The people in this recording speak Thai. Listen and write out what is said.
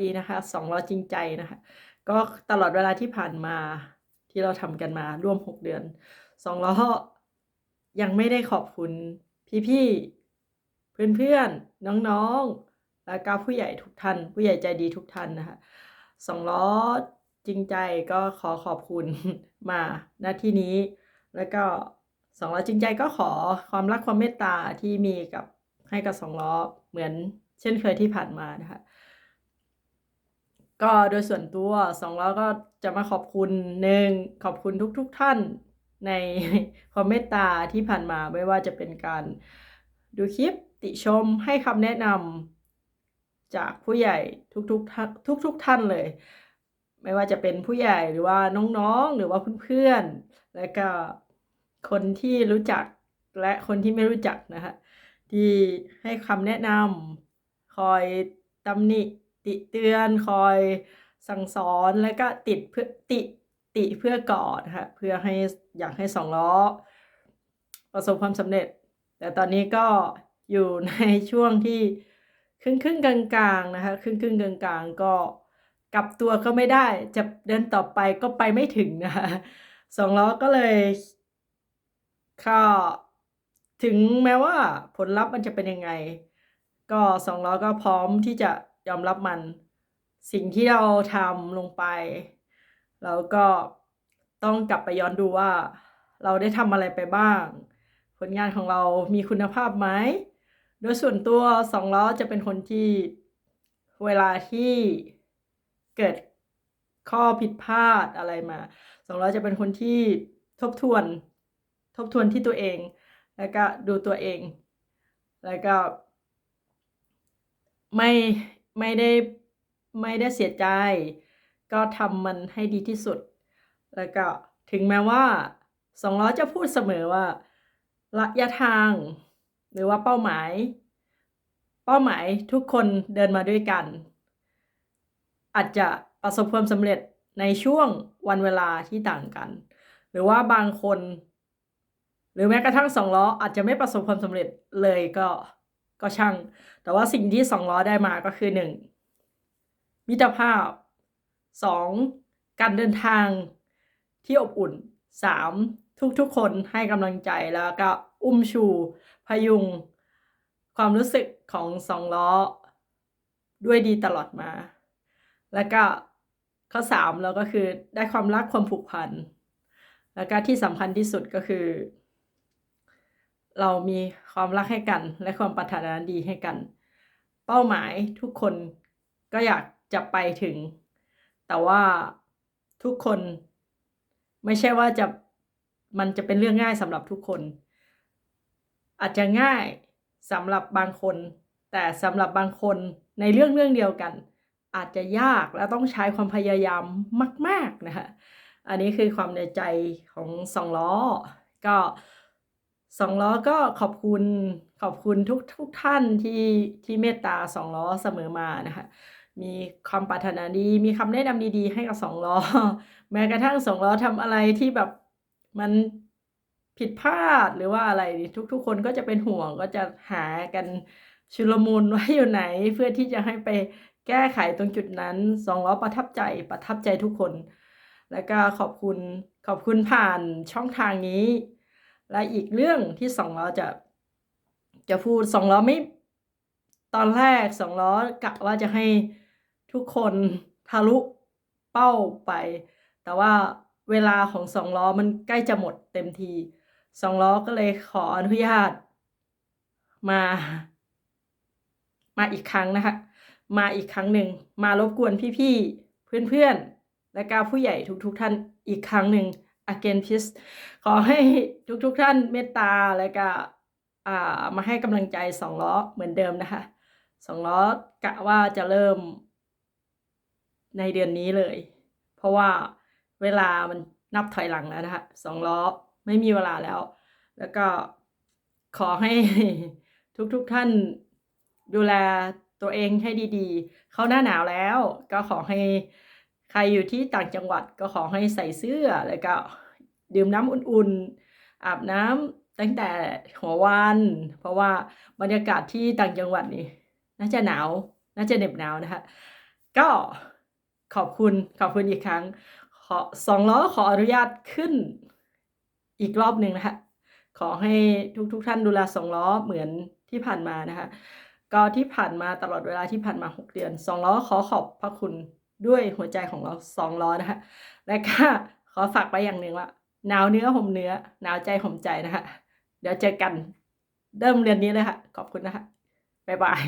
ดีนะคะสองล้อจริงใจนะคะ ก็ตลอดเวลาที่ผ่านมาที่เราทำกันมาร่วมหกเดือนสองล้อยังไม่ได้ขอบคุณพี่ๆเพื่อนๆน้องๆแล้วก็ผู้ใหญ่ทุกท่าน ผู้ใหญ่ใจดีทุกท่านนะคะสองล้อจริงใจก็ขอขอบคุณมาณที่นี้ แล้วก็สองล้อจริงใจก็ขอความรักความเมตตาที่มีกับให้กับสองล้อเหมือนเช่นเคยที่ผ่านมานะคะ ก็โดยส่วนตัวสองล้อก็จะมาขอบคุณหนึ่งขอบคุณทุกๆทท่านในความเมตตาที่ผ่านมาไม่ว่าจะเป็นการดูคลิปติชมให้คำแนะนำจากผู้ใหญ่ทุกๆท่านทุกท่านเลย ไม่ว่าจะเป็นผู้ใหญ่หรือว่าน้องๆ หรือว่าเพื่อนๆ และก็คนที่รู้จักและคนที่ไม่รู้จักนะฮะที่ให้คำแนะนำคอยตำหนิ ติเตือนคอยสั่งสอนแล้วก็ติดเพื่อติติเพื่อก่อนะคะเพื่อให้อยากให้สองล้อ ประสบความสำเร็จ แต่ตอนนี้ก็อยู่ในช่วงที่ครึ่งครึ่งกลางกลางๆนะคะครึ่งครึ่งกลางกลางๆก็กลับตัวก็ไม่ได้จะเดินต่อไปก็ไปไม่ถึงนะคะสองล้อก็เลยก็ถึงแม้ว่าผลลัพธ์มันจะเป็นยังไง ก็สองล้อก็พร้อมที่จะ ยอมรับมัน สิ่งที่เราทำลงไป แล้วก็ต้องกลับไปย้อนดูว่า เราได้ทำอะไรไปบ้าง ผลงานของเรามีคุณภาพไหม โดยส่วนตัวสองล้อจะเป็นคนที่เวลาที่เกิดข้อผิดพลาดอะไรมาสองล้อจะเป็นคนที่ทบทวน ทบทวนที่ตัวเอง แล้วก็ดูตัวเอง แล้วก็ไม่ ไม่ได้ไม่ได้เสียใจ ก็ทำมันให้ดีที่สุด แล้วก็ถึงแม้ว่าสองล้อจะพูดเสมอว่าระยะทาง หรือว่าเป้าหมาย เป้าหมายทุกคนเดินมาด้วยกัน อาจจะประสบความสำเร็จในช่วงวันเวลาที่ต่างกัน หรือว่าบางคน หรือแม้กระทั่งสองล้ออาจจะไม่ประสบความสำเร็จเลยก็ ก็ช่าง แต่ว่าสิ่งที่สองล้อได้มาก็คือหนึ่งมิตรภาพสองการเดินทางที่อบอุ่นสามทุกๆ คนให้กำลังใจแล้วก็อุ้มชูพยุง ความรู้สึกของสองล้อ ด้วยดีตลอดมา แล้วก็ข้อสามแล้วก็คือได้ความรักความผูกพัน แล้วก็ที่สำคัญที่สุดก็คือ เรามีความรักให้กัน และความปรารถนาดีให้กัน เป้าหมายทุกคนก็อยากจะไปถึง แต่ว่าทุกคน ไม่ใช่ว่าจะมันจะเป็นเรื่องง่ายสำหรับทุกคน อาจจะง่ายสำหรับบางคน แต่สำหรับบางคนในเรื่องเรื่องเดียวกัน อาจจะยากและต้องใช้ความพยายามมาก ๆนะคะอันนี้คือความในใจของสองล้อก็ สองล้อก็ขอบคุณขอบคุณทุกทุกท่านที่ที่เมตตาสองล้อเสมอมานะคะ มีความปรารถนาดี มีคำแนะนำดีๆ ให้กับสองล้อ แม้กระทั่งสองล้อทำอะไรที่แบบมันผิดพลาดหรือว่าอะไรนี่ทุก ๆ คนก็จะเป็นห่วงก็จะหากันชุลมุนว่าอยู่ไหน เพื่อที่จะให้ไปแก้ไขตรงจุดนั้นสองล้อประทับใจประทับใจทุกคน แล้วก็ขอบคุณขอบคุณผ่านช่องทางนี้ และอีกเรื่องที่สองล้อจะ จะพูดสองล้อไม่ ตอนแรกสองล้อกะว่าจะให้ทุกคนทะลุเป้าไป แต่ว่าเวลาของสองล้อมันใกล้จะหมดเต็มทีสองล้อก็เลยขออนุญาต มา มาอีกครั้งนะคะ มาอีกครั้งหนึ่ง มารบกวนพี่ๆเพื่อนๆ และก็ผู้ใหญ่ทุกๆท่านอีกครั้งหนึ่ง again please ขอให้ทุกๆท่านเมตตาและก็อ่ามาให้กำลังใจสองล้อเหมือนเดิมนะคะสองล้อกะว่าจะเริ่มในเดือนนี้เลย เพราะว่าเวลามันนับถอยหลังแล้วนะคะสองล้อไม่มีเวลาแล้ว แล้วก็ขอให้ทุกๆทท่านดูแลตัวเองให้ดีๆ เข้าหน้าหนาวแล้ว ก็ขอให้ ใครอยู่ที่ต่างจังหวัดก็ขอให้ใส่เสื้อแล้วก็ดื่มน้ำอุ่นๆ อาบน้ำตั้งแต่หัววัน เพราะว่าบรรยากาศที่ต่างจังหวัดนี่น่าจะหนาว น่าจะเหน็บหนาวนะคะ ก็ขอบคุณขอบคุณอีกครั้ง ขอสองล้อขออนุญาตขึ้นอีกรอบหนึ่งนะคะขอให้ทุกทุกท่านดูแลสองล้อเหมือนที่ผ่านมานะคะ ก็ที่ผ่านมาตลอดเวลาที่ผ่านมา 6 เดือนสองล้อขอขอบพระคุณ ด้วยหัวใจของเราสองล้อนะคะและก็ขอฝากไปอย่างหนึ่งว่าหนาวเนื้อห่มเนื้อหนาวใจห่มใจนะคะเดี๋ยวเจอกันเริ่มเรียนนี้เลยค่ะ ขอบคุณนะคะบ๊ายบาย